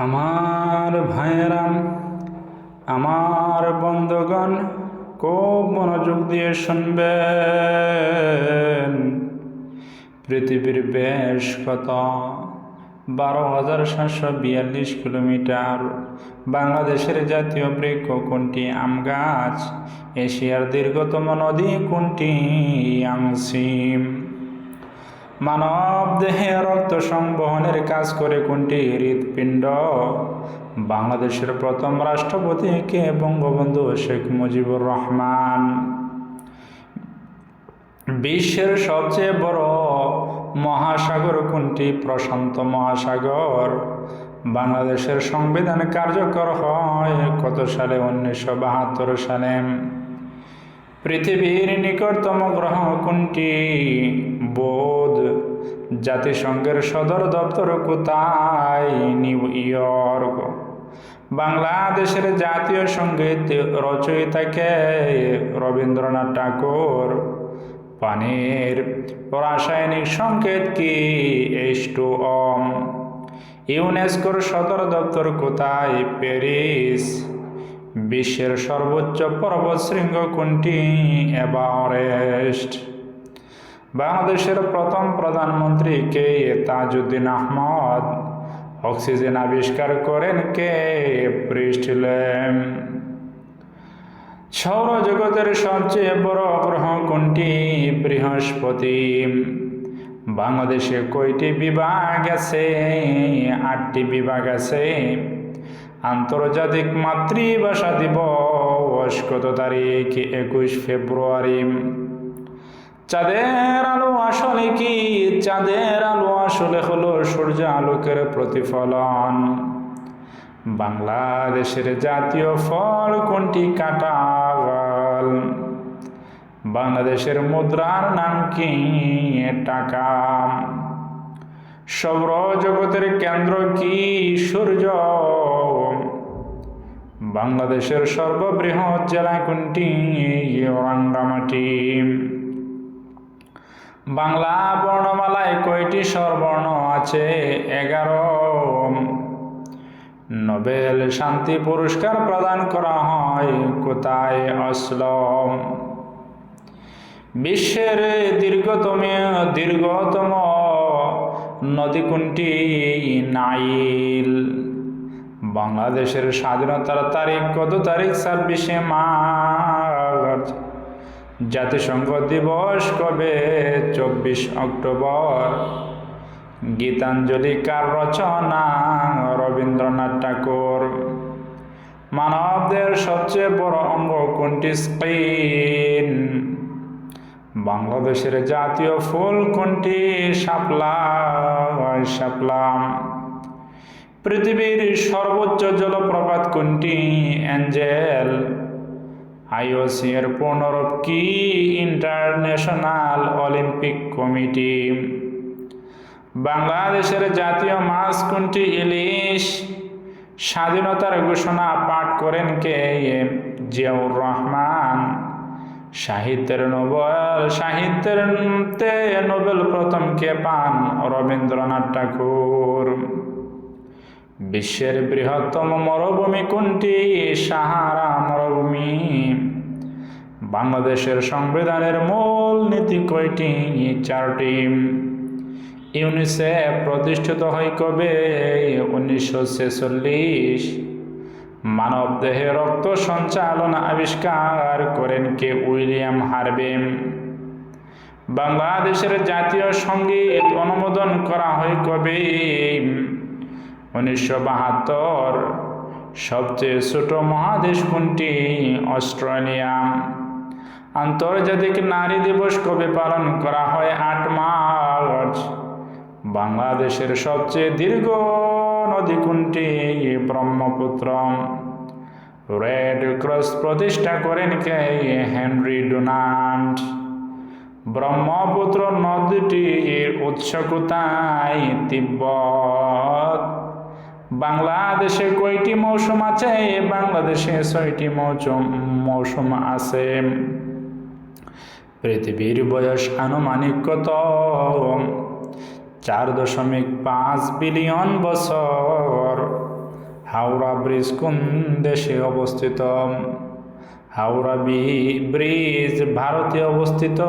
আমার ভাইয়েরাম আমার বন্ধুগণ, খুব মনোযোগ দিয়ে শুনবেন। পৃথিবীর বেশ কত? বারো হাজার সাতশো বিয়াল্লিশ কিলোমিটার। বাংলাদেশের জাতীয় বৃক্ষ কোনটি? আম গাছ। এশিয়ার দীর্ঘতম নদী কোনটি? আংসিম মানব দেহে রক্ত সংবহনের কাজ করে কোনটি? হৃৎপিণ্ড। বাংলাদেশের প্রথম রাষ্ট্রপতি কে? বঙ্গবন্ধু শেখ মুজিবুর রহমান। বিশ্বের সবচেয়ে বড় মহাসাগর কোনটি? প্রশান্ত মহাসাগর। বাংলাদেশের সংবিধান কার্যকর হয় কত সালে? উনিশশো বাহাত্তর সালে। পৃথিবীর নিকটতম গ্রহ কোনটি? বোধ। জাতিসংঘের সদর দপ্তর কোথায়? New York. বাংলাদেশের জাতীয় সংগীত রচয়িতাকে রবীন্দ্রনাথ ঠাকুর। পানির রাসায়নিক সংকেত কি? এইচ টু অম ইউনেস্কোর সদর দপ্তর কোথায়? প্যারিস। বিশ্বের সর্বোচ্চ পর্বতশৃঙ্গ কোনটি? এভারেস্ট। বাংলাদেশের প্রথম প্রধানমন্ত্রী কে তাজউদ্দিন আহমদ? অক্সিজেন আবিষ্কার করেন কে প্রিস্টলেম সৌরজগতের সবচেয়ে বড় গ্রহ কোনটি? বৃহস্পতি। বাংলাদেশে কয়টি বিভাগ আছে? আটটি বিভাগ আছে। আন্তর্জাতিক মাতৃভাষা দিবস কত তারিখ? একুশ ফেব্রুয়ারি। চাঁদের আলো আসলে কি? চাঁদের আলো আসলে হলো সূর্য আলোকের প্রতিফলন। বাংলাদেশের জাতীয় ফল কোনটি? কাঁঠাল বাংলাদেশের মুদ্রার নাম কি? টাকা। সৌরজগতের কেন্দ্র কি? সূর্য। বাংলাদেশের সর্ববৃহৎ জেলা কোনটি? রাঙ্গামাটি বাংলা বর্ণমালায় কয়টি স্বরবর্ণ আছে? এগারো। নোবেল শান্তি পুরস্কার প্রদান করা হয় কোথায়? অসলম। বিশ্বের দীর্ঘতম দীর্ঘতম নদী কোনটি? নাইল। বাংলাদেশের স্বাধীনতার তারিখ কত তারিখ? ছাব্বিশে মার্চ। জাতিসংঘ দিবস কবে? চব্বিশ অক্টোবর। গীতাঞ্জলি কার রচনা? রবীন্দ্রনাথ ঠাকুর। মানবদের সবচেয়ে বড় অঙ্গ কোনটি? স্পেন। বাংলাদেশের জাতীয় ফুল কোনটি? শাপলা। শাপলা। পৃথিবীর সর্বোচ্চ জলপ্রপাত কোনটি? অ্যাঞ্জেল। আইওসি এর পুনরূপ কি ইন্টারন্যাশনাল অলিম্পিক কমিটি। বাংলাদেশের জাতীয় মাছ কোনটি? ইলিশ। স্বাধীনতার ঘোষণা পাঠ করেন কে? এম. জিয়াউর রহমান। সাহিত্যের নোবেল সাহিত্যের নোবেল প্রথম কে পান? রবীন্দ্রনাথ ঠাকুর। বিশ্বের বৃহত্তম মরুভূমি কোনটি? সাহারা মরুভূমি। বাংলাদেশের সংবিধানের মূল নীতি কয়টি? চারটি। ইউনিসেফ প্রতিষ্ঠিত হয় কবে? উনিশশো ছেচল্লিশ। মানব দেহে রক্ত সঞ্চালন আবিষ্কার করেন কে? উইলিয়াম হারবেম বাংলাদেশের জাতীয় সংগীত অনুমোদন করা হয় কবে? উনিশশো বাহাত্তর সবচেয়ে ছোট মহাদেশ কোনটি অস্ট্রেলিয়া। আন্তর্জাতিক নারী দিবস কবে পালন করা হয়? আট মার্চ। বাংলাদেশের সবচেয়ে দীর্ঘ নদী কোনটি ব্রহ্মপুত্র। রেড ক্রস প্রতিষ্ঠা করেন কে? হেনরি ডোনাল্ড ব্রহ্মপুত্র নদীটির উৎস কোথায় তিব্বত। বাংলাদেশে কয়টি মৌসুম আছে? বাংলাদেশে ছয়টি মৌসুম মৌসুম আছে। পৃথিবীর বয়স আনুমানিক কত? চার দশমিক পাঁচ বিলিয়ন বছর। হাওড়া ব্রিজ কোন দেশে অবস্থিত? হাওড়া ব্রিজ ভারতে অবস্থিত।